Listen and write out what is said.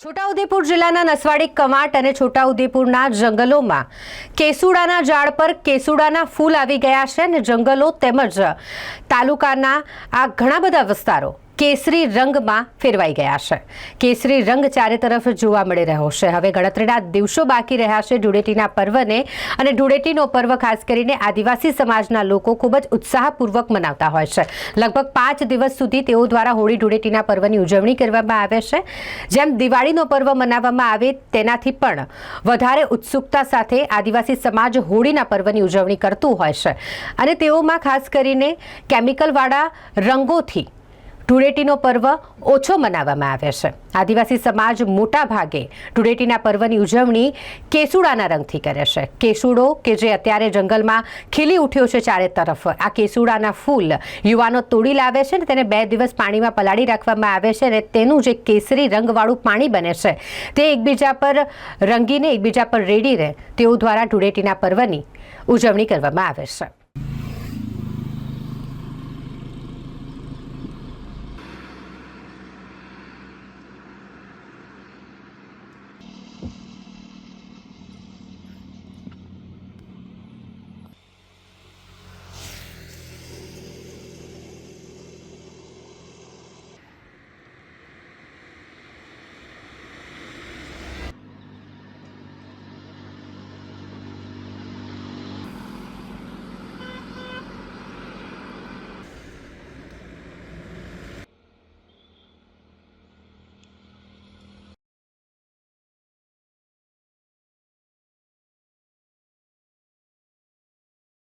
છોટાઉદેપુર જિલ્લાના નસવાડી કમાટ અને છોટાઉદેપુરના જંગલોમાં કેસુડાના ઝાડ પર કેસુડાના ફૂલ આવી ગયા છે અને જંગલો તેમજ તાલુકાના આ ઘણા બધા વિસ્તારો કેસરી રંગમાં ફેરવાઈ ગયા છે. કેસરી રંગ ચારે તરફ જોવા મળી રહ્યો છે. હવે ગણતરીના દિવસો બાકી રહ્યા છે ધૂળેટીના પર્વને અને ધૂળેટીનો પર્વ ખાસ કરીને આદિવાસી સમાજના લોકો ખૂબ જ ઉત્સાહપૂર્વક મનાવતા હોય છે. લગભગ પાંચ દિવસ સુધી તેઓ દ્વારા હોળી ધૂળેટીના પર્વની ઉજવણી કરવામાં આવે છે. જેમ દિવાળીનો પર્વ મનાવવામાં આવે તેનાથી પણ વધારે ઉત્સુકતા સાથે આદિવાસી સમાજ હોળીના પર્વની ઉજવણી કરતું હોય છે. અને તેઓમાં ખાસ કરીને કેમિકલવાળા રંગોથી ધૂળેટીનો પર્વ ઓછો મનાવવામાં આવે છે. આદિવાસી સમાજ મોટા ભાગે ધૂળેટીના પર્વની ઉજવણી કેસુડાના રંગથી કરે છે. કેસુડો કે જે અત્યારે જંગલમાં ખીલી ઉઠ્યો છે ચારે તરફ, આ કેસુડાના ફૂલ યુવાનો તોડી લાવે છે ને તેને બે દિવસ પાણીમાં પલાળી રાખવામાં આવે છે અને તેનું જે કેસરી રંગવાળું પાણી બને છે તે એકબીજા પર રંગીને, એકબીજા પર રેડીને તેઓ દ્વારા ધૂળેટીના પર્વની ઉજવણી કરવામાં આવે છે.